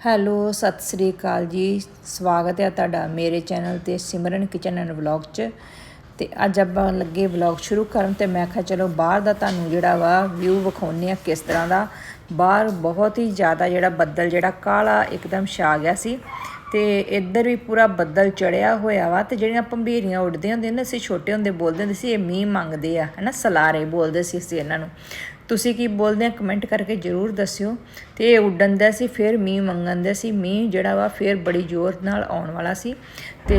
Hello, Sat Sri ਅਕਾਲ ਜੀ। ਸਵਾਗਤ ਹੈ ਤੁਹਾਡਾ ਮੇਰੇ ਚੈਨਲ ਤੇ ਸਿਮਰਨ ਕਿਚਨ ਐਂਡ ਵਲੌਗ 'ਚ। ਤੇ ਅੱਜ ਆਪਾਂ ਲੱਗੇ ਵਲੌਗ ਸ਼ੁਰੂ ਕਰਨ ਤੇ ਮੈਂ ਕਿਹਾ ਚਲੋ ਬਾਹਰ ਦਾ ਤੁਹਾਨੂੰ ਜਿਹੜਾ ਵਾ ਵਿਊ ਵਿਖਾਉਂਦੇ ਆ ਕਿਸ ਤਰ੍ਹਾਂ ਦਾ। ਬਾਹਰ ਬਹੁਤ ਹੀ ਜ਼ਿਆਦਾ ਜਿਹੜਾ ਬੱਦਲ ਜਿਹੜਾ ਕਾਲਾ ਇੱਕਦਮ ਛਾ ਗਿਆ ਸੀ। ਤੇ ਇੱਧਰ ਵੀ ਪੂਰਾ ਬੱਦਲ ਚੜਿਆ ਹੋਇਆ ਵਾ ਤੇ ਜਿਹੜੀਆਂ ਭੰਬੀਰੀਆਂ ਉੱਡਦੀਆਂ ਹੁੰਦੀਆਂ ਨੇ, ਅਸੀਂ ਛੋਟੇ ਹੁੰਦੇ ਬੋਲਦੇ ਹੁੰਦੇ ਸੀ, ਇਹ ਮੀਂਹ ਮੰਗਦੇ ਆ, ਹਨਾ, ਸਲਾਰੇ ਬੋਲਦੇ ਸੀ ਅਸੀਂ ਇਹਨਾਂ ਨੂੰ। ਤੁਸੀਂ ਕੀ ਬੋਲਦੇ ਆ ਕਮੈਂਟ ਕਰਕੇ ਜਰੂਰ ਦੱਸਿਓ। ਤੇ ਇਹ ਉੱਡਣ ਦਾ ਸੀ, ਫਿਰ ਮੀਂਹ ਮੰਗਣ ਦਾ ਸੀ। ਮੀਂਹ ਜਿਹੜਾ ਵਾ, ਫਿਰ ਬੜੀ ਜ਼ੋਰ ਨਾਲ ਆਉਣ ਵਾਲਾ ਸੀ। ਤੇ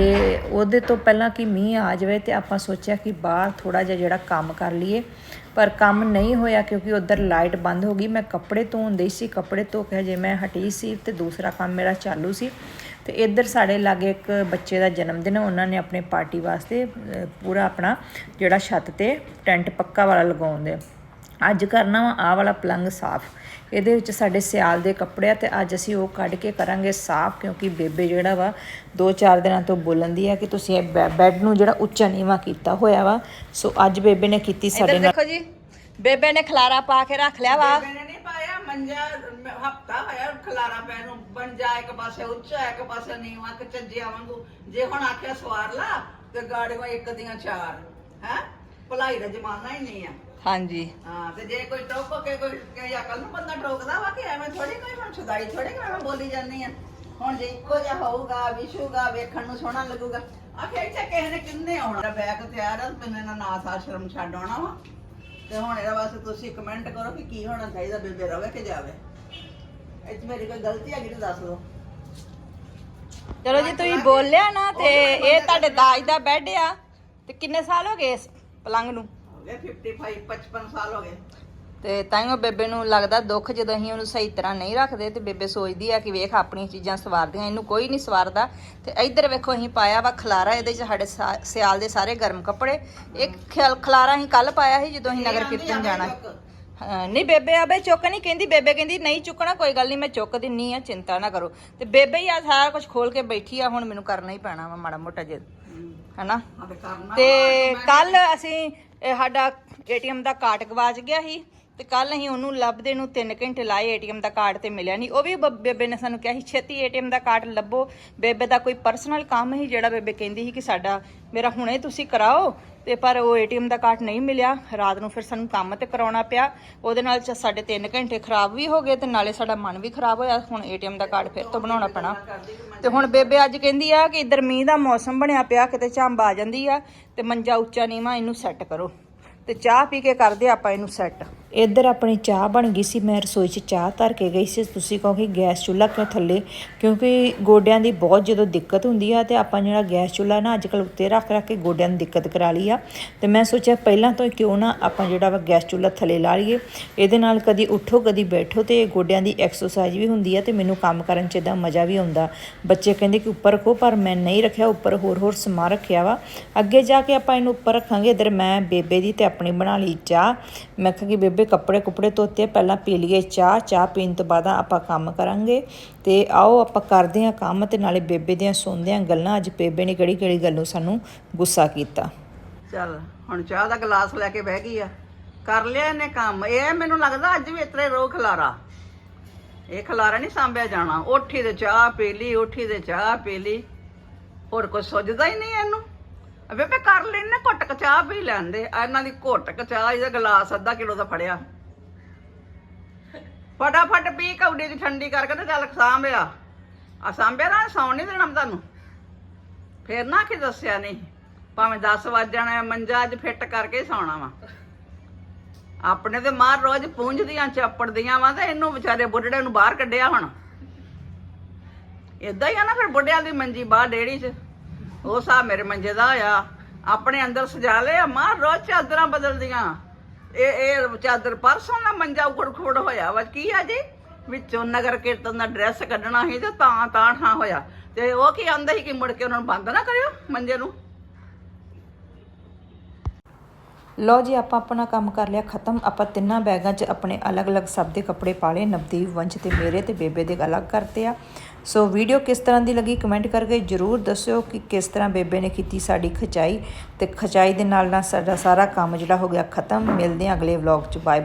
ਉਹਦੇ ਤੋਂ ਪਹਿਲਾਂ ਕਿ ਮੀਂਹ ਆ ਜਾਵੇ ਤੇ ਆਪਾਂ ਸੋਚਿਆ ਕਿ ਬਾਹਰ ਥੋੜਾ ਜਿਹਾ ਜਿਹੜਾ ਕੰਮ ਕਰ ਲਈਏ। ਪਰ ਕੰਮ ਨਹੀਂ ਹੋਇਆ ਕਿਉਂਕਿ ਉਧਰ ਲਾਈਟ ਬੰਦ ਹੋ ਗਈ। ਮੈਂ ਕੱਪੜੇ ਧੋਣ ਡਈ ਸੀ, ਕੱਪੜੇ ਧੋ ਕੇ ਜੇ ਮੈਂ ਹਟੀ ਸੀ ਤੇ ਦੂਸਰਾ ਕੰਮ ਮੇਰਾ ਚਾਲੂ ਸੀ। ਤੇ ਇੱਧਰ ਸਾਡੇ ਲਾਗੇ ਇੱਕ ਬੱਚੇ ਦਾ ਜਨਮ ਦਿਨ ਉਹਨਾਂ ਨੇ ਆਪਣੇ ਪਾਰਟੀ ਵਾਸਤੇ ਪੂਰਾ ਆਪਣਾ ਜਿਹੜਾ ਛੱਤ ਤੇ ਟੈਂਟ ਪੱਕਾ ਵਾਲਾ ਲਗਾਉਂਦੇ ਅੱਜ ਕਰਨਾ ਵਾ ਆ ਵਾਲਾ ਪਲੰਗ ਸਾਫ਼। ਇਹਦੇ ਵਿੱਚ ਸਾਡੇ ਸਿਆਲ ਦੇ ਕੱਪੜੇ ਆ ਤੇ ਅੱਜ ਅਸੀਂ ਉਹ ਕੱਢ ਕੇ ਕਰਾਂਗੇ ਸਾਫ਼ ਕਿਉਂਕਿ ਬੇਬੇ ਜਿਹੜਾ ਵਾ 2-4 ਦਿਨਾਂ ਤੋਂ ਬੋਲੰਦੀ ਆ ਕਿ ਤੁਸੀਂ ਇਹ ਬੈੱਡ ਨੂੰ ਜਿਹੜਾ ਉੱਚਾ ਨੀਵਾ ਕੀਤਾ ਹੋਇਆ ਵਾ। ਸੋ ਅੱਜ ਬੇਬੇ ਨੇ ਕੀਤੀ ਸਾਡੇ ਨਾਲ ਬੇਬੇ ਨੇ ਖਲਾਰਾ ਪਾ ਕੇ ਰੱਖ ਲਿਆ ਵਾ। ਬੇਬੇ ਨੇ ਨਹੀਂ ਪਾਇਆ ਮੰਜਾ ਹਫਤਾ ਹੋਇਆ ਖਲਾਰਾ ਪੈਣ ਨੂੰ। ਮੰਜਾ ਇੱਕ ਪਾਸੇ ਉੱਚਾ ਇੱਕ ਪਾਸੇ ਨੀਵਾ ਕਿ ਚੱਜਿਆ ਵਾਂਗੂ। ਜੇ ਹੁਣ ਆਖਿਆ ਸਵਾਰ ਲਾ ਤੇ ਗਾੜੀਆਂ ਇੱਕ ਦੀਆਂ ਚਾਰ ਹੈ? ਭਲਾਈ ਦਾ ਜ਼ਮਾਨਾ ਹੀ ਨਹੀਂ ਆ। ਹਾਂਜੀ। ਹਾਂ ਤੇ ਜੇ ਕੋਈ ਟੋਕ ਕੇ ਕੋਈ ਕਹੇ ਅਕਲ ਨੂੰ ਬੰਦਾ ਟੋਕਦਾ ਵਾ ਕਿ ਐਵੇਂ ਥੋੜੀ ਕੋਈ ਹੁਣ ਛਦਾਈ ਥੋੜੀ ਕਿ ਐਵੇਂ ਬੋਲੀ ਜਾਂਦੀ ਆ। ਹੁਣ ਜੇ ਇੱਕੋ ਜਿਹਾ ਹੋਊਗਾ ਵਿਸ਼ੂਗਾ ਵੇਖਣ ਨੂੰ ਸੋਹਣਾ ਲੱਗੂਗਾ। ਆਖੇ ਇੱਥੇ ਕਿਸੇ ਨੇ ਕਿੰਨੇ ਆਉਣਾ? ਬੈਗ ਤਿਆਰ ਆ ਤੇ ਇਹਨਾਂ ਨਾਸ ਆਸ਼ਰਮ ਛੱਡ ਆਉਣਾ ਵਾ। ਤੇ ਹੁਣ ਇਹਦਾ ਵਾਸਤੇ ਤੁਸੀਂ ਕਮੈਂਟ ਕਰੋ ਕਿ ਕੀ ਹੋਣਾ ਚਾਹੀਦਾ ਬੇਬੇ ਰਵੇ ਕਿ ਜਾਵੇ। 'ਚ ਮੇਰੀ ਕੋਈ ਗਲਤੀ ਹੈਗੀ ਤਾਂ ਦੱਸ ਦਿਓ। ਚਲੋ ਜੀ ਤੁਸੀਂ ਬੋਲਿਆ ਨਾ ਤੇ ਇਹ ਤੁਹਾਡੇ ਦਾਜ ਦਾ ਬੈੱਡ ਆ। ਤੇ ਕਿੰਨੇ ਸਾਲ ਹੋ ਗਏ ਇਸ ਪਲੰਗ ਨੂੰ। ਹੋ ਗਏ 55 55 ਸਾਲ ਹੋ ਗਏ। ਤੇ ਤਾਈਓ ਬੇਬੇ ਨੂੰ ਲੱਗਦਾ ਦੁੱਖ ਜਦੋਂ ਅਸੀਂ ਉਹਨੂੰ ਸਹੀ ਤਰ੍ਹਾਂ ਨਹੀਂ ਰੱਖਦੇ ਤੇ ਬੇਬੇ ਸੋਚਦੀ ਆ ਕਿ ਵੇਖ ਆਪਣੀਆਂ ਚੀਜ਼ਾਂ ਸਵਾਰਦੀਆਂ ਇਹਨੂੰ ਕੋਈ ਨਹੀਂ ਸਵਾਰਦਾ। ਤੇ ਇੱਧਰ ਵੇਖੋ ਅਸੀਂ ਪਾਇਆ ਵਾ ਖਲਾਰਾ ਇਹਦੇ 'ਚ ਸਾਡੇ ਸਾ- ਸਿਆਲ ਦੇ ਸਾਰੇ ਗਰਮ ਕੱਪੜੇ। ਇੱਕ ਖਿਆਲ- ਖਲਾਰਾ ਅਸੀਂ ਕੱਲ ਪਾਇਆ ਸੀ ਜਦੋਂ ਅਸੀਂ ਨਗਰ ਕੀਰਤਨ ਜਾਣਾ। ਹਾਂ, ਨਹੀਂ ਬੇਬੇ ਆਬੇ ਚੁੱਕ ਨਹੀਂ ਕਹਿੰਦੀ ਬੇਬੇ ਕਹਿੰਦੀ ਨਹੀਂ ਚੁੱਕਣਾ ਕੋਈ ਗੱਲ ਨਹੀਂ ਮੈਂ ਚੁੱਕ ਦਿੰਨੀ ਆ ਚਿੰਤਾ ਨਾ ਕਰੋ। ਤੇ ਬੇਬੇ ਹੀ ਆ ਸਾਰਾ ਕੁਝ ਖੋਲ ਕੇ ਬੈਠੀ ਆ ਹੁਣ ਮੈਨੂੰ ਕਰਨਾ ਹੀ ਪੈਣਾ ਵਾ ਮਾੜਾ ਮੋਟਾ ਜੇ ਹਨਾ? ਤੇ ਕੱਲ ਅਸੀਂ ਇਹ ਸਾਡਾ ਏਟੀਐਮ ਦਾ ਕਾਰਡ ਗਵਾਚ ਗਿਆ ਸੀ। ਤੇ ਕੱਲ ਅਸੀਂ ਉਹਨੂੰ ਲੱਭਦੇ ਨੂੰ 3 ਘੰਟੇ ਲਾਏ ਏਟੀਐਮ ਦਾ ਕਾਰਡ ਤੇ ਮਿਲਿਆ ਨਹੀਂ। ਉਹ ਵੀ ਬ- ਬੇਬੇ ਨੇ ਸਾਨੂੰ ਕਿਹਾ ਸੀ, ਛੇਤੀ ਏਟੀਐਮ ਦਾ ਕਾਰਡ ਲੱਭੋ। ਬੇਬੇ ਦਾ ਕੋਈ ਪਰਸਨਲ ਕੰਮ ਸੀ ਜਿਹੜਾ ਬੇਬੇ ਕਹਿੰਦੀ ਸੀ ਕਿ ਸਾਡਾ, ਮੇਰਾ ਹੁਣੇ ਤੁਸੀਂ ਕਰਾਓ। ਤੇ ਪਰ ਉਹ ਏਟੀਐਮ ਦਾ ਕਾਰਡ ਨਹੀਂ ਮਿਲਿਆ। ਰਾਤ ਨੂੰ ਫਿਰ ਸਾਨੂੰ ਕੰਮ ਤੇ ਕਰਾਉਣਾ ਪਿਆ। ਉਹਦੇ ਨਾਲ ਚ ਸਾਡੇ 3 ਘੰਟੇ ਖਰਾਬ ਵੀ ਹੋ ਗਏ ਤੇ ਨਾਲੇ ਸਾਡਾ ਮਨ ਵੀ ਖਰਾਬ ਹੋਇਆ। ਹੁਣ ਏਟੀਐਮ ਦਾ ਕਾਰਡ ਫਿਰ ਤੋਂ ਬਣਾਉਣਾ ਪੈਣਾ। ਤੇ ਹੁਣ ਬੇਬੇ ਅੱਜ ਕਹਿੰਦੀ ਆ ਕਿ ਇਧਰ ਮੀਂਹ ਦਾ ਮੌਸਮ ਬਣਿਆ ਪਿਆ, ਕਿਤੇ ਝੰਬ ਆ ਜਾਂਦੀ ਆ। ਤੇ ਮੰਜਾ ਉੱਚਾ ਨੀਵਾ, ਇਹਨੂੰ ਸੈੱਟ ਕਰੋ। ਤੇ ਚਾਹ ਪੀ ਕੇ ਕਰਦੇ ਆਪਾਂ ਇਹਨੂੰ ਸੈੱਟ ਇੱਧਰ ਆਪਣੀ ਚਾਹ ਬਣ ਗਈ ਸੀ, ਮੈਂ ਰਸੋਈ 'ਚ ਚਾਹ ਧਰ ਕੇ ਗਈ ਸੀ। ਤੁਸੀਂ ਕਹੋਗੇ ਗੈਸ ਚੁੱਲ੍ਹਾ ਕਿਉਂ ਥੱਲੇ? ਕਿਉਂਕਿ ਗੋਡਿਆਂ ਦੀ ਬਹੁਤ ਜਦੋਂ ਦਿੱਕਤ ਹੁੰਦੀ ਆ ਤੇ ਆਪਾਂ ਜਿਹੜਾ ਗੈਸ ਚੁੱਲ੍ਹਾ ਨਾ ਅੱਜ ਕੱਲ੍ਹ ਉੱਤੇ ਰੱਖ ਰੱਖ ਕੇ ਗੋਡਿਆਂ ਨੂੰ ਦਿੱਕਤ ਕਰਾ ਲਈ ਆ। ਤੇ ਮੈਂ ਸੋਚਿਆ ਪਹਿਲਾਂ ਤੋਂ ਕਿਉਂ ਨਾ ਆਪਾਂ ਜਿਹੜਾ ਵਾ ਗੈਸ ਚੁੱਲ੍ਹਾ ਥੱਲੇ ਲਾ ਲਈਏ। ਇਹਦੇ ਨਾਲ ਕਦੀ ਉੱਠੋ, ਕਦੀ ਬੈਠੋ ਤੇ ਗੋਡਿਆਂ ਦੀ ਐਕਸਰਸਾਈਜ਼ ਵੀ ਹੁੰਦੀ ਆ ਤੇ ਮੈਨੂੰ ਕੰਮ ਕਰਨ 'ਚ ਦਾ ਮਜ਼ਾ ਵੀ ਆਉਂਦਾ। ਬੱਚੇ ਕਹਿੰਦੇ ਕਿ ਉੱਪਰ ਰੱਖੋ, ਪਰ ਮੈਂ ਨਹੀਂ ਰੱਖਿਆ, ਉੱਪਰ ਹੋਰ ਹੋਰ ਸਮਾਨ ਰੱਖਿਆ ਵਾ। ਅੱਗੇ ਜਾ ਕੇ ਆਪਾਂ ਇਹਨੂੰ ਉੱਪਰ ਰੱਖਾਂਗੇ, ਇਧਰ ਮੈਂ ਬੇਬੇ ਦੀ ਤੇ ਆਪਣੀ ਬਣਾ ਲਈ ਚਾਹ। ਮੈਂ ਕਿਹਾ ਕਿ ਬੇਬੇ ਕੱਪੜੇ ਕੁਪੜੇ ਧੋਤੇ, ਪਹਿਲਾਂ ਪੀ ਲਈਏ ਚਾਹ ਚਾਹ ਪੀਣ ਤੋਂ ਬਾਅਦ ਆਪਾਂ ਕੰਮ ਕਰਾਂਗੇ। ਤੇ ਆਓ ਆਪਾਂ ਕਰਦੇ ਹਾਂ ਕੰਮ ਤੇ ਨਾਲੇ ਬੇਬੇ ਦੀਆਂ ਸੁਣਦੇ ਹਾਂ ਗੱਲਾਂ। ਅੱਜ ਬੇਬੇ ਨੇ ਕਿਹੜੀ ਕਿਹੜੀ ਗੱਲ ਸਾਨੂੰ ਗੁੱਸਾ ਕੀਤਾ? ਚੱਲ, ਹੁਣ ਚਾਹ ਦਾ ਗਲਾਸ ਲੈ ਕੇ ਬਹਿ ਗਈ ਆ। ਕਰ ਲਿਆ ਇਹਨੇ ਕੰਮ। ਇਹ ਮੈਨੂੰ ਲੱਗਦਾ ਅੱਜ ਵੀ ਇਤਰੇ ਰੋ ਖਲਾਰਾ। ਇਹ ਖਲਾਰਾ ਨਹੀਂ ਸਾਂਭਿਆ ਜਾਣਾ। ਉੱਠੀ ਤੇ ਚਾਹ ਪੀ ਲਈ, ਉੱਠੀ ਤੇ ਚਾਹ ਪੀ ਲਈ। ਹੋਰ ਕੁਝ ਸੁੱਝਦਾ ਹੀ ਨਹੀਂ ਇਹਨੂੰ। ਬੇਬੇ ਕਰ ਲੈਣੇ ਘੁੱਟ ਕੇ ਚਾਹ ਪੀ ਲੈਂਦੇ। ਇਹਨਾਂ ਦੀ ਘੁੱਟ ਕੇ ਚਾਹ, ਇਹਦਾ ਗਲਾਸ ਅੱਧਾ ਕਿਲੋ ਦਾ ਫੜਿਆ। ਫਟਾਫਟ ਪੀ ਕੌਡੀ ਚ ਠੰਡੀ ਕਰਕੇ ਤੇ ਚੱਲ ਸਾਂਭਿਆ। ਆ ਸਾਂਭਿਆ ਨਾ ਸੌਣ ਨਹੀਂ ਦੇਣਾ ਮੈਂ ਤੁਹਾਨੂੰ। ਫੇਰ ਨਾ ਕਿ ਦੱਸਿਆ ਨਹੀਂ ਭਾਵੇਂ 10 ਵੱਜ ਜਾਣਾ, ਮੰਜਾ ਅੱਜ ਫਿੱਟ ਕਰਕੇ ਸੌਣਾ ਵਾ। ਆਪਣੇ ਤੇ ਮਾਰ ਰੋਜ਼ ਪੂੰਝਦੀਆਂ ਚੱਪੜਦੀਆਂ ਵਾ ਤੇ ਇਹਨੂੰ ਵਿਚਾਰੇ ਬੁੱਢੜੇ ਨੂੰ ਬਾਹਰ ਕੱਢਿਆ ਹੁਣ। ਇਦਾਂ ਹੀ ਆ ਨਾ ਫਿਰ ਬੁੱਢਿਆਂ ਦੀ ਮੰਜੀ ਬਾਹਰ ਡੇੜੀ 'ਚ। ਉਹ ਸਾਹ ਮੇਰੇ ਮੰਜੇ ਦਾ ਆ ਆਪਣੇ ਅੰਦਰ ਸਜਾ ਲਿਆ। ਮਾਰ ਰੋਜ਼ ਚਾਦਰਾਂ ਬਦਲਦੀਆਂ। ਇਹ ਇਹ ਚਾਦਰ ਪਰਸੋਂ ਦਾ ਮੰਜਾ ਉਖੜ ਖੋੜ ਹੋਇਆ ਵਾ। ਕੀ ਆ ਜੀ? ਵਿੱਚੋਂ ਨਗਰ ਕੀਰਤਨ ਦਾ ਡਰੈਸ ਕੱਢਣਾ ਸੀ ਤੇ ਤਾਂ ਤਾਂ ਠਾਂ ਹੋਇਆ। ਤੇ ਉਹ ਕੀ ਆਂਦਾ ਸੀ ਕਿ ਮੁੜ ਕੇ ਉਹਨਾਂ ਨੂੰ ਬੰਦ ਨਾ ਕਰਿਓ ਮੰਜੇ ਨੂੰ? ਲਓ ਜੀ, ਆਪਾਂ ਆਪਣਾ ਕੰਮ ਕਰ ਲਿਆ, ਖਤਮ। ਆਪਾਂ ਤਿੰਨਾਂ ਬੈਗਾਂ 'ਚ ਆਪਣੇ ਅਲੱਗ-ਅਲੱਗ ਸਭ ਦੇ ਕੱਪੜੇ ਪਾ ਲਏ, ਨਵਦੀਪ ਵੰਸ਼ ਤੇ ਮੇਰੇ ਤੇ ਬੇਬੇ ਦੇ ਅਲੱਗ ਕਰਤੇ ਆ। ਸੋ ਵੀਡੀਓ ਕਿਸ ਤਰ੍ਹਾਂ ਦੀ ਲੱਗੀ ਕਮੈਂਟ ਕਰਕੇ ਜਰੂਰ ਦੱਸਿਓ ਕਿ ਕਿਸ ਤਰ੍ਹਾਂ ਬੇਬੇ ਨੇ ਕੀਤੀ ਸਾਡੀ ਖਚਾਈ। ਤੇ ਖਚਾਈ ਦੇ ਨਾਲ ਨਾਲ ਸਾਡਾ ਸਾਰਾ ਕੰਮ ਜਿਹੜਾ ਹੋ ਗਿਆ ਖਤਮ। ਮਿਲਦੇ ਹਾਂ ਅਗਲੇ ਵਲੌਗ 'ਚ। ਬਾਏ